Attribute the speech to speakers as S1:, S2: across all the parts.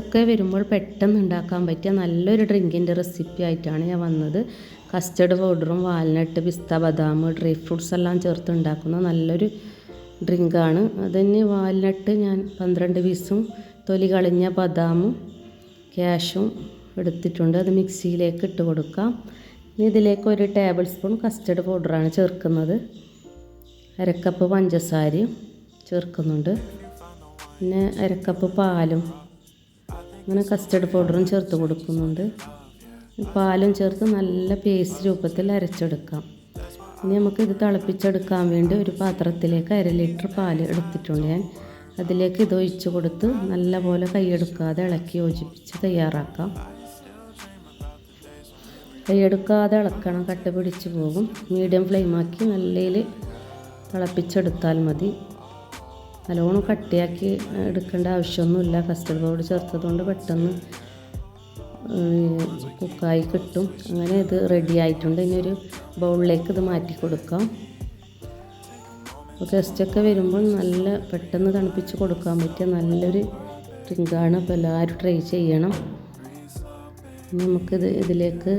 S1: ഒക്കെ വരുമ്പോൾ പെട്ടെന്ന് ഉണ്ടാക്കാൻ പറ്റിയ നല്ലൊരു ഡ്രിങ്കിന്റെ റെസിപ്പി ആയിട്ടാണ് ഞാൻ വന്നത്. കസ്റ്റർഡ് പൗഡറും വാൽനട്ട് പിസ്ത ബദാം ഡ്രൈ ഫ്രൂട്ട്സ് എല്ലാം ചേർത്ത് ഉണ്ടാക്കുന്ന നല്ലൊരു ഡ്രിങ്കാണ്. അതിന് വാൽനട്ട് ഞാൻ പന്ത്രണ്ട് പീസും തൊലി കളഞ്ഞ ബദാമും ക്യാഷും എടുത്തിട്ടുണ്ട്. അത് മിക്സിയിലേക്ക് ഇട്ട് കൊടുക്കാം. ഇനി ഇതിലേക്ക് ഒരു ടേബിൾ സ്പൂൺ കസ്റ്റർഡ് പൗഡറാണ് ചേർക്കുന്നത്. അരക്കപ്പ് പഞ്ചസാരയും ചേർക്കുന്നുണ്ട്. പിന്നെ അരക്കപ്പ് പാലും അങ്ങനെ കസ്റ്റർഡ് പൗഡറും ചേർത്ത് കൊടുക്കുന്നുണ്ട്. പാലും ചേർത്ത് നല്ല പേസ്റ്റ് രൂപത്തിൽ അരച്ചെടുക്കാം. ഇനി നമുക്ക് ഇത് തിളപ്പിച്ചെടുക്കാൻ വേണ്ടി ഒരു പാത്രത്തിലേക്ക് അര ലിറ്റർ പാൽ എടുത്തിട്ടുണ്ട് ഞാൻ. അതിലേക്ക് ഇത് ഒഴിച്ച് കൊടുത്ത് നല്ലപോലെ കൈയെടുക്കാതെ ഇളക്കി യോജിപ്പിച്ച് തയ്യാറാക്കാം. കൈയെടുക്കാതെ ഇളക്കണം കട്ട പിടിച്ച് പോകും. മീഡിയം ഫ്ലെയിമാക്കി നല്ലയിൽ തിളപ്പിച്ചെടുത്താൽ മതി. നല്ലോണം കട്ടിയാക്കി എടുക്കേണ്ട ആവശ്യമൊന്നുമില്ല. കസ്റ്റർഡ് പൗഡർ ചേർത്തതുകൊണ്ട് പെട്ടെന്ന് കുക്കായി കിട്ടും. അങ്ങനെ ഇത് റെഡി ആയിട്ടുണ്ട്. ഇനി ഒരു ബൗളിലേക്ക് ഇത് മാറ്റി കൊടുക്കാം. അപ്പോൾ ഗസ്റ്റൊക്കെ വരുമ്പോൾ നല്ല പെട്ടെന്ന് തണുപ്പിച്ച് കൊടുക്കാൻ പറ്റിയ നല്ലൊരു ഡ്രിങ്കാണ് അപ്പോൾ എല്ലാവരും ട്രൈ ചെയ്യണം. ഇനി നമുക്കിത് ഇതിലേക്ക്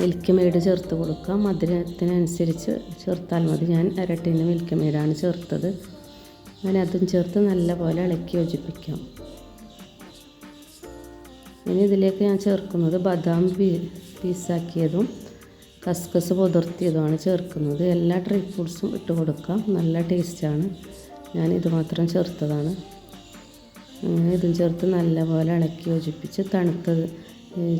S1: മിൽക്ക് മെയ്ഡ് ചേർത്ത് കൊടുക്കാം. മധുരത്തിനനുസരിച്ച് ചേർത്താൽ മതി. ഞാൻ അരട്ടിന് മിൽക്ക് മെയ്ഡാണ് ചേർത്തത്. അങ്ങനെ അതും ചേർത്ത് നല്ലപോലെ ഇളക്കി യോജിപ്പിക്കാം. ഇനി ഇതിലേക്ക് ഞാൻ ചേർക്കുന്നത് ബദാം പീ പീസാക്കിയതും കസ്കസ് പുതിർത്തിയതുമാണ് ചേർക്കുന്നത്. എല്ലാ ഡ്രൈ ഫ്രൂട്ട്സും ഇട്ട് കൊടുക്കാം. നല്ല ടേസ്റ്റാണ്. ഞാൻ ഇത് മാത്രം ചേർത്തതാണ്. അങ്ങനെ ഇതും ചേർത്ത് നല്ലപോലെ ഇളക്കി യോജിപ്പിച്ച് തണുത്തത്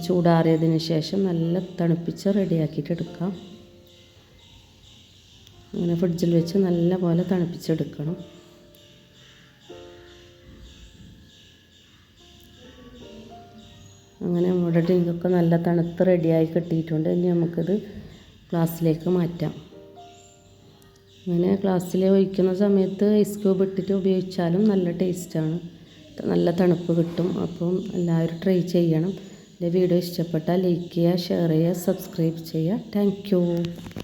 S1: ചൂടാറിയതിന് ശേഷം നല്ല തണുപ്പിച്ച് റെഡിയാക്കിയിട്ട് എടുക്കാം. അങ്ങനെ ഫ്രിഡ്ജിൽ വെച്ച് നല്ലപോലെ തണുപ്പിച്ചെടുക്കണം അങ്ങനെ നമ്മുടെ ഡ്രിങ്കൊക്കെ നല്ല തണുത്ത് റെഡിയായി കിട്ടിയിട്ടുണ്ട്. ഇനി നമുക്കിത് ഗ്ലാസ്സിലേക്ക് മാറ്റാം. അങ്ങനെ ഗ്ലാസ്സിൽ ഒഴിക്കുന്ന സമയത്ത് ഐസ് ക്യൂബ് ഇട്ടിട്ട് ഉപയോഗിച്ചാലും നല്ല ടേസ്റ്റാണ്. നല്ല തണുപ്പ് കിട്ടും. അപ്പം എല്ലാവരും ട്രൈ ചെയ്യണം. എന്റെ വീഡിയോ ഇഷ്ടപ്പെട്ടാൽ ലൈക്ക് ചെയ്യുക ഷെയർ ചെയ്യുക സബ്സ്ക്രൈബ് ചെയ്യുക. താങ്ക്